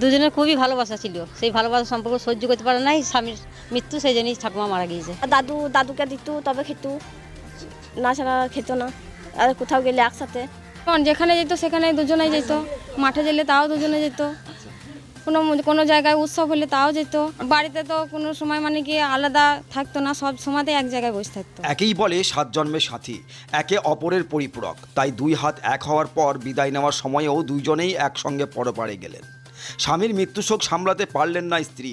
দুজনের খুবই ভালোবাসা ছিল। সেই ভালোবাসা সম্পর্ক সহ্য করতে পারে নাই স্বামীর মৃত্যু সেই জন্যই ঠাকুমা মারা গিয়েছে। আর দাদু দাদুকে দিত তবে খেত। না ছাড়া খেত না। আর কোথাও গেলে একসাথে। কারণ যেখানে যেত সেখানে দুজনেই যেত। মাঠে গেলে তাও দুজনে যেত। কোনো কোনো জায়গায় উৎসব হলে তাও যেত। বাড়িতে তো কোনো সময় মানে কি আলাদা থাকতো না সব সময়তে এক জায়গায় বসে থাকতো। একেই বলে সাত জন্মের সাথী। একে অপরের পরিপূরক। তাই দুই হাত এক হওয়ার পর বিদায় নেওয়ার সময়েও দুইজনেই একসঙ্গে পরপারে গেলেন। স্বামীর মৃত্যুশোক সামলাতে পারলেন না স্ত্রী।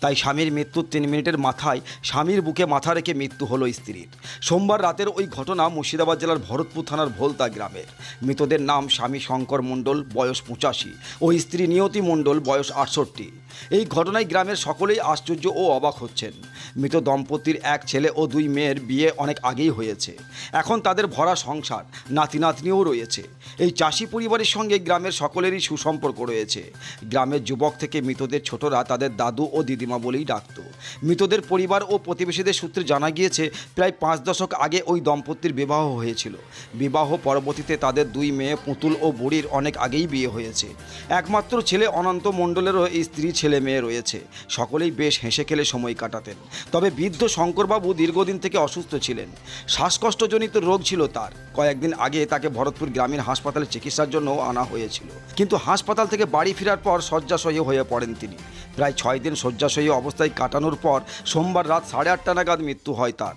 তাই স্বামীর মৃত্যুর তিন মিনিটের মাথায় স্বামীর বুকে মাথা রেখে মৃত্যু হলো স্ত্রীর। সোমবার রাতের ওই ঘটনা মুর্শিদাবাদ জেলার ভরতপুর থানার ভোলতা গ্রামের। মৃতদের নাম স্বামী শঙ্কর মণ্ডল, বয়স পঁচাশি ও স্ত্রী নিয়তি মণ্ডল, বয়স আটষট্টি। এই ঘটনায় গ্রামের সকলেই আশ্চর্য ও অবাক হচ্ছেন। মৃত দম্পতির এক ছেলে ও দুই মেয়ের বিয়ে অনেক আগেই হয়েছে। এখন তাদের ভরা সংসার নাতি নাতনিও রয়েছে। এই চাষি পরিবারের সঙ্গে গ্রামের সকলেরই সুসম্পর্ক রয়েছে। গ্রামের যুবক থেকে মৃতদের ছোটরা তাদের দাদু ও দিদিমা বলেই ডাকত। মৃতদের পরিবার ও প্রতিবেশীদের সূত্রে জানা গিয়েছে, প্রায় পাঁচ দশক আগে ওই দম্পতির বিবাহ হয়েছিল। বিবাহ পরবর্তীতে তাদের দুই মেয়ে পুতুল ও বুড়ির অনেক আগেই বিয়ে হয়েছে। একমাত্র ছেলে অনন্ত মণ্ডলেরও এই স্ত্রী ছেলে মেয়ে রয়েছে। সকলেই বেশ হেসে খেলে সময় কাটাতেন। তবে বৃদ্ধ শঙ্করবাবু দীর্ঘদিন থেকে অসুস্থ ছিলেন। শ্বাসকষ্টজনিত রোগ ছিল তার। কয়েকদিন আগে তাকে ভরতপুর গ্রামীণ হাসপাতালে চিকিৎসার জন্য আনা হয়েছিল। কিন্তু হাসপাতাল থেকে বাড়ি ফেরার পর শয্যাশয়ী হয়ে পড়েন তিনি। প্রায় ছয় দিন শয্যাশয়ী অবস্থায় কাটানোর পর সোমবার রাত সাড়ে আটটা নাগাদ মৃত্যু হয় তার।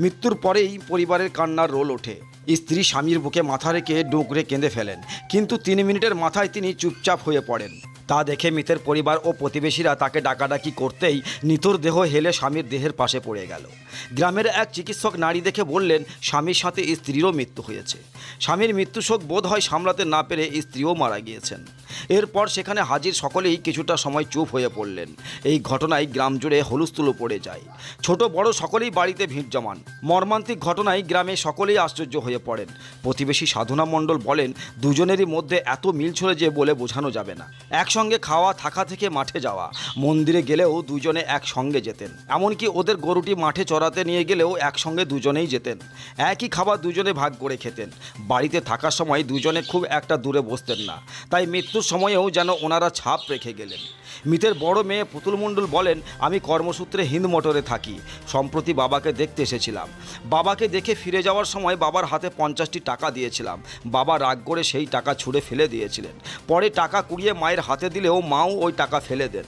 মৃত্যুর পরেই পরিবারের কান্নার রোল ওঠে। স্ত্রী স্বামীর বুকে মাথা রেখে ডুকরে কেঁদে ফেলেন, কিন্তু তিন মিনিটের মাথায় তিনি চুপচাপ হয়ে পড়েন। তা দেখে মৃতের পরিবার ও প্রতিবেশীরা তাকে ডাকাডাকি করতেই নিতর দেহ হেলে স্বামীর দেহের পাশে পড়ে গেল। গ্রামের এক চিকিৎসক নারী দেখে বললেন, স্বামীর সাথে স্ত্রীরও মৃত্যু হয়েছে। স্বামীর মৃত্যু শোক বোধ হয় সামলাতে না পেরে স্ত্রীও মারা গিয়েছেন। এরপর সেখানে হাজির সকলেই কিছুটা সময় চুপ হয়ে পড়লেন। এই ঘটনায় গ্রাম জুড়ে হলুস্থুলো পড়ে যায়। ছোট বড় সকলেই বাড়িতে ভিড় জমান। মর্মান্তিক ঘটনায় গ্রামে সকলেই আশ্চর্য হয়ে পড়েন। প্রতিবেশী সাধনা মণ্ডল বলেন, দুজনেরই মধ্যে এত মিল ছিল যে বলে বোঝানো যাবে না। একসঙ্গে খাওয়া, থাকা থেকে মাঠে যাওয়া। মন্দিরে গেলেও দুজনে একসঙ্গে যেতেন। এমনকি ওদের গরুটি মাঠে চড়াতে নিয়ে গেলেও একসঙ্গে দুজনেই যেতেন। একই খাবার দুজনে ভাগ করে খেতেন। বাড়িতে থাকার সময় দুজনে খুব একটা দূরে বসতেন না। তাই মৃত্যুর সময়েও যেন ওনারা ছাপ রেখে গেলেন। মিতের বড় মেয়ে পুতুল মণ্ডল বলেন, আমি কর্মসূত্রে হিন্দ মোটরে থাকি, সম্প্রতি বাবাকে দেখতে এসেছিলাম। বাবাকে দেখে ফিরে যাওয়ার সময় বাবার হাতে পঞ্চাশটি টাকা দিয়েছিলাম। বাবা রাগ করে সেই টাকা ছুঁড়ে ফেলে দিয়েছিলেন। পরে টাকা কুড়িয়ে মায়ের হাতে দিলেও মাও ওই টাকা ফেলে দেন।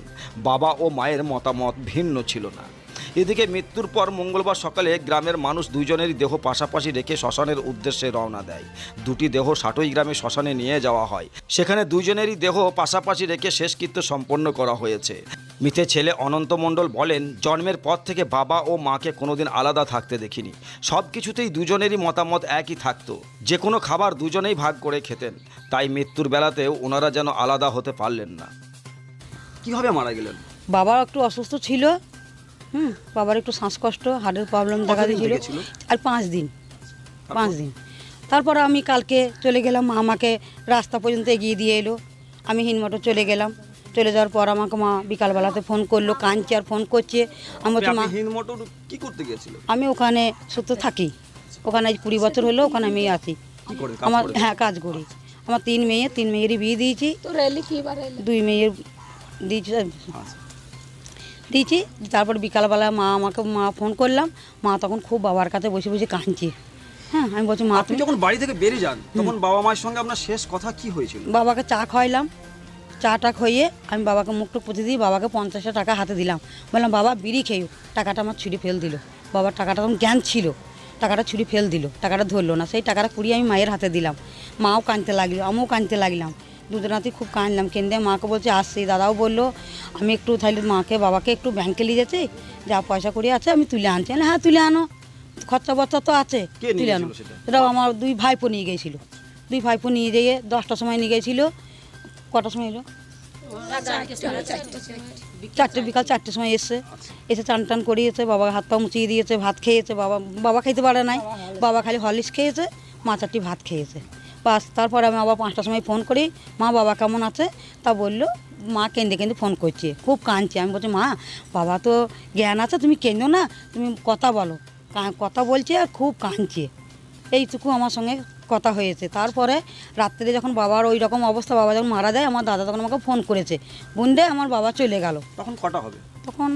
বাবা ও মায়ের মতামত ভিন্ন ছিল না। এদিকে মৃত্যুর পর মঙ্গলবার সকালে গ্রামের মানুষ দুইজনেরই দেহ পাশাপাশি রেখে শ্মশানের উদ্দেশ্যে রওনা দেয়। দুটি দেহ সাটই গ্রামে শ্মশানে নিয়ে যাওয়া হয়। সেখানে দুইজনেরই দেহ পাশাপাশি রেখে শেষকৃত্য সম্পন্ন করা হয়েছে। মিতে ছেলে অনন্ত মণ্ডল বলেন জন্মের পর থেকে বাবা ও মাকে কোনোদিন আলাদা থাকতে দেখিনি। সব কিছুতেই দুজনেরই মতামত একই থাকতো। যে কোনো খাবার দুজনেই ভাগ করে খেতেন। তাই মৃত্যুর বেলাতেও ওনারা যেন আলাদা হতে পারলেন না। কীভাবে মারা গেলেন? বাবা একটু অসুস্থ ছিল। হুম বাবার একটু শ্বাসকষ্ট হার্টের প্রবলেম দেখা দিয়েছিল। আর পাঁচ দিন পাঁচ দিন। তারপর আমি কালকে চলে গেলাম মা আমাকে রাস্তা পর্যন্ত এগিয়ে দিয়ে এলো। আমি হিনমটো চলে গেলাম। চলে যাওয়ার পর আমাকে মা বিকালবেলাতে ফোন করল কাঁদছে আর ফোন করছে। আমি বলছি মা কি করতে গিয়েছিলেন? আমি ওখানে সত্য থাকি। ওখানে আজ কুড়ি বছর হলো ওখানে আমি আছি। কি করে? কাজ আমার হ্যাঁ কাজ করি। আমার তিন মেয়ে তিন মেয়েরই বিয়ে দিয়েছি। দুই মেয়ের দিয়েছি। আচ্ছা। দিয়েছি তারপর বিকালবেলা মা আমাকে মা ফোন করলাম মা তখন খুব বাবার কাছে বসে বসে কাঁদছে। হ্যাঁ আমি বলছি মা আপনি তুমি যখন বাড়ি থেকে বেরিয়ে যান তখন বাবা মায়ের সঙ্গে আপনার শেষ কথা কি হয়েছিল? বাবাকে চা খাওয়াইলাম চা টা খাইয়ে আমি বাবাকে মুখটুক পুঁতে দিয়ে বাবাকে পঞ্চাশটা টাকা হাতে দিলাম। বললাম বাবা বিড়ি খেয়েও টাকাটা আমার ছুরি ফেল দিল। বাবার টাকাটা তখন জ্ঞান ছিল টাকাটা ছুরি ফেল দিল টাকাটা ধরলো না। সেই টাকাটা কুড়িয়ে আমি মায়ের হাতে দিলাম। মাও কাঁদতে লাগল আমিও কাঁদতে লাগলাম। দুজনাতেই খুব কাঁদলাম কেন্দে মাকে বলছে আসছি। দাদাও বলল আমি একটু তাহলে মাকে বাবাকে একটু ব্যাংকে নিয়ে যেতে যা পয়সা করি আছে আমি তুলে আনছি। বললাম, হ্যাঁ তুলে আনো। খরচা বর্চা তো আছে তুলে আনো। গেছিল সেটা? এটাও আমার দুই ভাইপো নিয়ে গিয়েছিল দুই ভাইপো নিয়ে যেয়ে দশটার সময় নিয়ে গিয়েছিল কটার সময় এলো? চারটে বিকাল চারটের সময় এসছে। এসে চান টান করিয়েছে বাবা হাত পা মুচিয়ে দিয়েছে ভাত খেয়েছে বাবা বাবা খাইতে পারে নাই। বাবা খালি হরলিক্স খেয়েছে মা চারটি ভাত খেয়েছে। বাস তারপরে আমি আবার পাঁচটার সময় ফোন করি, মা, বাবা কেমন আছে? তা বলল, মা কেঁদে কেঁদে ফোন করছে, খুব কাঁদছে। আমি বলছি, মা, বাবা তো জ্ঞান আছে, তুমি কেঁদো না, তুমি কথা বলো। কথা বলছে আর খুব কাঁদছে। এইটুকু আমার সঙ্গে কথা হয়েছে। তারপরে রাত্রে যখন বাবার ওই রকম অবস্থা বাবা যখন মারা যায় আমার দাদা তখন আমাকে ফোন করেছে। বুনডে আমার বাবা চলে গেল। তখন কটা হবে? তখন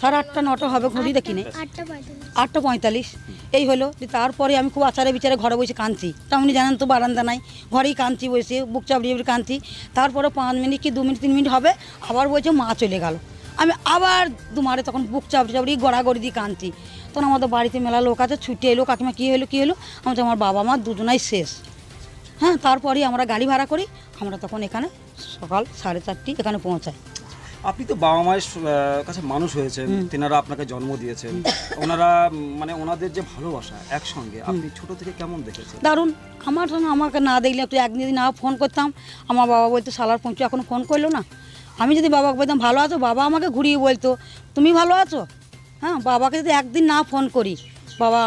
সাড়ে আটটা। নটা হবে ঘড়ি দেখিনি আটটা পঁয়তাল্লিশ। এই হলো। যে তারপরে আমি খুব আচারে বিচারে ঘরে বসে কাঁদছি। তা উনি জানেন তো বারান্দা নাই। ঘরেই কাঁদছি বসে বুক চাপড়িয়ে চাপড়িয়ে কাঁদছি। তারপরে পাঁচ মিনিট কি দু মিনিট তিন মিনিট হবে আবার বলছে মা চলে গেল। আমি আবার দুমারে তখন বুক চাপড়ি চাপড়ি গড়াগড়ি দিয়ে কাঁদছি। তখন আমাদের বাড়িতে মেলা লোক আছে ছুটে এলো কাকিমা কী হলো কী হলো? আমি তো আমার বাবা মা দুজনাই শেষ। হ্যাঁ তারপরে আমরা গাড়ি ভাড়া করি আমরা তখন এখানে সকাল সাড়ে চারটি এখানে পৌঁছাই। আপনি তো বাবা মায়ের কাছে মানুষ হয়েছেন তেনারা আপনাকে জন্ম দিয়েছেন। ওনারা মানে ওনাদের যে ভালোবাসা একসঙ্গে আপনি ছোট থেকে কেমন দেখেছেন? দারুণ। আমার সঙ্গে আমাকে না দেখলে একটু একদিন না ফোন করতাম আমার বাবা বলতো সালার পৌঁছে এখনও ফোন করল না? আমি যদি বাবাকে বলতাম ভালো আছো? বাবা আমাকে ঘুরিয়ে বলতো তুমি ভালো আছো? হ্যাঁ বাবাকে যদি একদিন না ফোন করি বাবা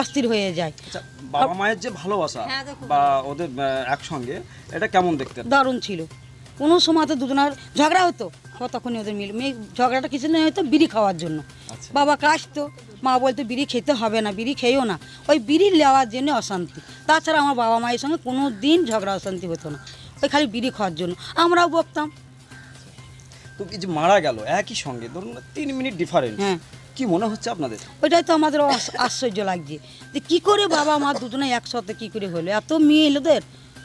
অস্থির হয়ে যায়। আচ্ছা বাবা মায়ের যে ভালোবাসা বা ওদের একসঙ্গে এটা কেমন দেখতে দারুণ ছিল। কোনো সময় তো দুজনের ঝগড়া হতো তখনই ওদের মিল মেয়ে ঝগড়াটা কিছু নেই হতো বিড়ি খাওয়ার জন্য। বাবা কাশতো মা বলতো বিড়ি খেতে হবে না বিড়ি খেয়েও না। ওই বিড়ি নেওয়ার জন্য অশান্তি। তাছাড়া আমার বাবা মায়ের সঙ্গে কোনো দিন ঝগড়া অশান্তি হতো না। ওই খালি বিড়ি খাওয়ার জন্য। আমরাও বকতাম। তো এই যে মারা গেল একই সঙ্গে ধরুন তিন মিনিট ডিফারেন্স হ্যাঁ। কি মনে হচ্ছে আপনাদের? ওইটাই তো আমাদের আশ্চর্য লাগছে। যে কী করে বাবা মা দুজনে একসাথে কী করে হলো? এত মেয়ে ওদের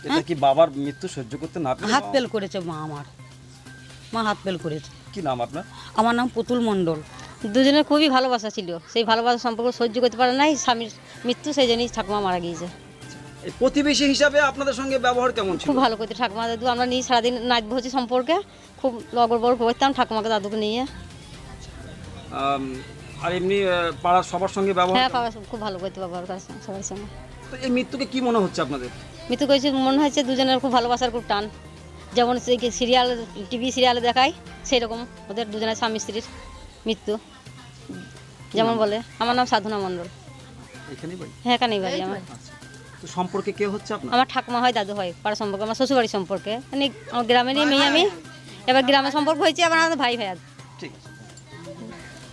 এটা কি বাবার মৃত্যু সহ্য করতে না হাত পেল করেছে মা আমার। মা হাত পেল করেছে। কি নাম আপনার? আমার নাম পুতুল মণ্ডল। দুজনের খুবই ভালোবাসা ছিল। সেই ভালোবাসা সম্পর্ক সহ্য করতে পারে নাই স্বামীর মৃত্যু সেই জন্যই ঠাকুমা মারা গিয়েছে। প্রতিবেশী হিসাবে আপনাদের সঙ্গে ব্যবহার কেমন ছিল? খুব ভালো করতে ঠাকুমা দাদু আমরা নিয়ে সারাদিন নাচ ভোজি সম্পর্কে খুব লগর বড় করতাম ঠাকুমাকে দাদুকে নিয়ে। আর এমনি পাড়ার সবার সঙ্গে ব্যবহার হ্যাঁ? বাবা খুব ভালো করতে বাবার কাছে সবার সঙ্গে। তো এই মৃত্যুকে কি মনে হচ্ছে আপনাদের? মৃত্যু করেছে মনে হচ্ছে দুজনের খুব ভালোবাসার খুব টান। যেমন সেই সিরিয়াল টিভি সিরিয়ালে দেখায় সেই রকম ওদের দুজনের স্বামী স্ত্রীর মৃত্যু। যেমন বলে আমার নাম সাধনা মণ্ডল। এখানেই বাড়ি? হ্যাঁ এখানেই বাড়ি আমার। তো সম্পর্কে কে হচ্ছে আপনার? আমার ঠাকুমা হয় দাদু হয় পাড়া সম্পর্কে আমার শ্বশুরবাড়ির সম্পর্কে। মানে আমার গ্রামেরই মেয়ে আমি। এবার গ্রামের সম্পর্ক হয়েছে আবার আমাদের ভাই ভাই ঠিক আছে।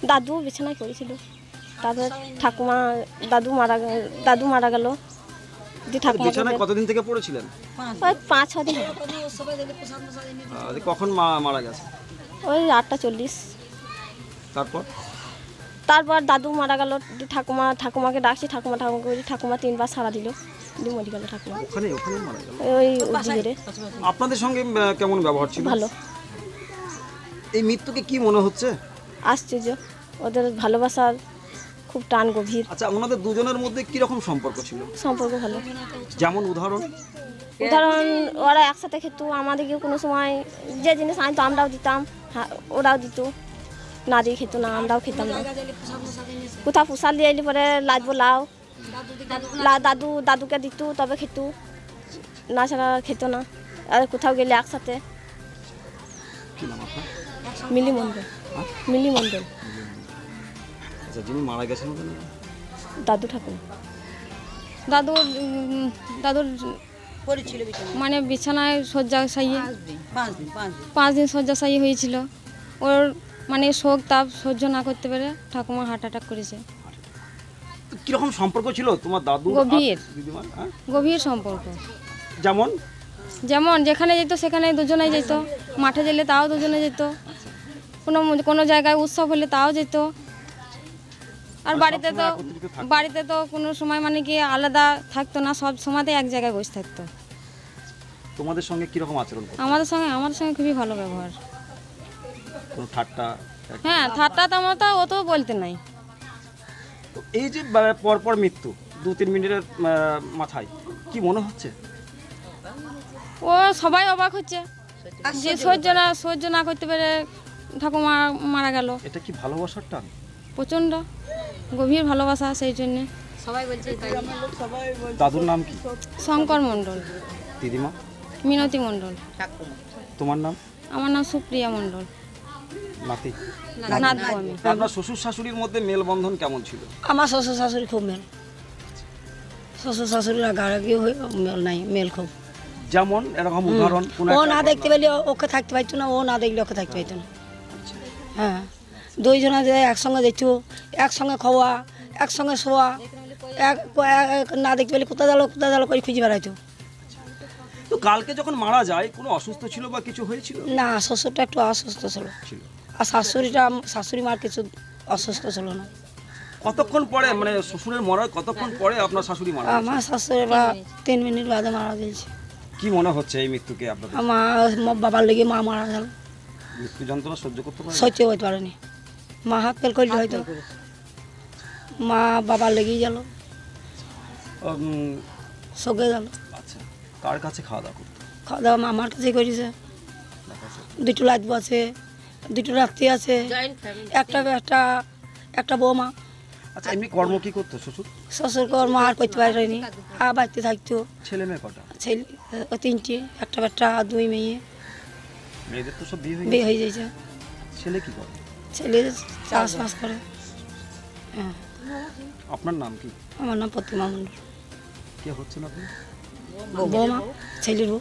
দাদু বিছানায় পড়েছিল। তারপর ঠাকুমা দাদু মারা দাদু মারা গেল। দি ঠাকুমা বিছানায় কতদিন থেকে পড়েছিলেন? ওই পাঁচ ছ দিন। কখন মা- মারা গেছে? ওই আটটা চল্লিশ। তারপর? তারপর দাদু মারা গেল ঠাকুমা ঠাকুমাকে ডাকছি ঠাকুমা ঠাকুমাকে বলছি ঠাকুমা তিনবার সারা দিল। গেল ঠাকুমা ওখানে ওখানে মারা গেল। ওই ওদিকে আপনাদের সঙ্গে কেমন ব্যবহার ছিল? ভালো। এই মৃত্যুকে কি মনে হচ্ছে? আশ্চর্য ওদের ভালোবাসার খুব টান গভীর। আচ্ছা ওনাদের দুজনের মধ্যে কি রকম সম্পর্ক ছিল? সম্পর্ক ভালো। যেমন উদাহরণ? উদাহরণ ওরা একসাথে খেত আমাদেরকে কোনো সময় যে জিনিস আনতো আমরাও দিতাম হ্যাঁ, ওরাও দিত। না দিয়ে খেত না আমরাও খেতাম না। কোথাও পোষাল দিয়ে এলি পরে লাজবো লাও দাদু দাদুকে দিত তবে খেত। না ছাড়া খেত না। আর কোথাও গেলে একসাথে। মিলি মণ্ডল মিলি মণ্ডল আচ্ছা যিনি মারা গেছেন দাদু ঠাকুর। দাদুর দাদুর মানে বিছানায় শয্যাশায়ী। পাঁচ দিন শয্যাশায়ী হয়েছিল। ওর মানে শোক তাপ সহ্য না করতে পেরে ঠাকুমা হার্ট অ্যাটাক করেছে। কীরকম সম্পর্ক ছিল তোমার দাদু গভীর। দিদিমার? হ্যাঁ? গভীর সম্পর্ক। যেমন? যেমন যেখানে যেত সেখানে দুজনে যেত। মাঠে গেলে তাও দুজনে যেত। কোনো কোনো জায়গায় উৎসব হলে তাও যেত। আর বাড়িতে তো বাড়িতে তো কোনো সময় মানে কি আলাদা থাকতো না সব সময়তে এক জায়গায় বসে থাকতো। তোমাদের সঙ্গে কীরকম আচরণ করতো? আমাদের সঙ্গে আমাদের সঙ্গে খুবই ভালো ব্যবহার। কোনো ঠাট্টা? হ্যাঁ ঠাট্টা তেমন তো ও তো বলতে নাই। তো এই যে পরপর মৃত্যু দু তিন মিনিটের মাথায় কি মনে হচ্ছে? ও সবাই অবাক হচ্ছে। যে সহ্য না সহ্য না করতে পেরে ঠাকুমা মারা গেল। এটা কি ভালোবাসার টান? প্রচণ্ড গভীর ভালোবাসা সেই জন্যে। সবাই বলছে দাদুর নাম কি? শঙ্কর মণ্ডল। দিদিমা? মিনতি মণ্ডল। তোমার নাম? আমার নাম সুপ্রিয়া মণ্ডল। নাতি? আপনার শ্বশুর শাশুড়ির মধ্যে মেলবন্ধন কেমন ছিল? আমার শ্বশুর শাশুড়ি খুব মেল। শ্বশুর শাশুড়ির আগাড়ি মেল নাই মেল খুব। যেমন এরকম উদাহরণ ও না দেখতে পেলে ওকে থাকতে পারতো না ও না দেখলে ওকে থাকতে পারতো না। হ্যাঁ। দুইজনে যে একসঙ্গে দেখতো একসঙ্গে খাওয়া একসঙ্গে শোয়া এক না দেখতে পেলে কোথায় গেল কোথায় গেল করে খুঁজে বেড়াইতো। তো কালকে যখন মারা যায় কোনো অসুস্থ ছিল বা কিছু হয়েছিল? না শ্বশুরটা একটু অসুস্থ ছিল। ছিল। আর শাশুড়িটা শাশুড়ি মার কিছু অসুস্থ ছিল না। কতক্ষণ পরে মানে শ্বশুরের মরার কতক্ষণ পরে আপনার শাশুড়ি মারা আমার শাশুড়ি বা তিন মিনিট বাদে মারা গেছে। কি মনে হচ্ছে এই মৃত্যুকে আপনাদের? আমার আমার বাবার লেগে মা মারা গেল। মৃত্যু যন্ত্রণা সহ্য করতে পারে সহ্য হইতে পারেনি। মা হাত ফেল করলে হয়তো। মা বাবার লেগেই গেল। সগে গেল। আচ্ছা কার কাছে খাওয়া দাওয়া করতো? খাওয়া দাওয়া আমার কাছে করেছে। দুটো লাজবু আছে দুটো রাত্রি আছে একটা একটা একটা বৌমা। আচ্ছা এমনি কর্ম কি করতো শ্বশুর? শ্বশুর কর্ম আর করতে পারেনি আর বাড়িতে থাকতো। ছেলে মেয়ে কটা? ছেলে ও তিনটে একটা দুই মেয়ে। মেয়েদের তো সব বিয়ে হয়ে বিয়ে হয়ে যাইছে ছেলে কি করে? ছেলে চাষবাস করে। হ্যাঁ। আপনার নাম কি? আমার নাম প্রতিমা মণ্ডল। কে হচ্ছেন আপনি? বৌমা ছেলের বউ।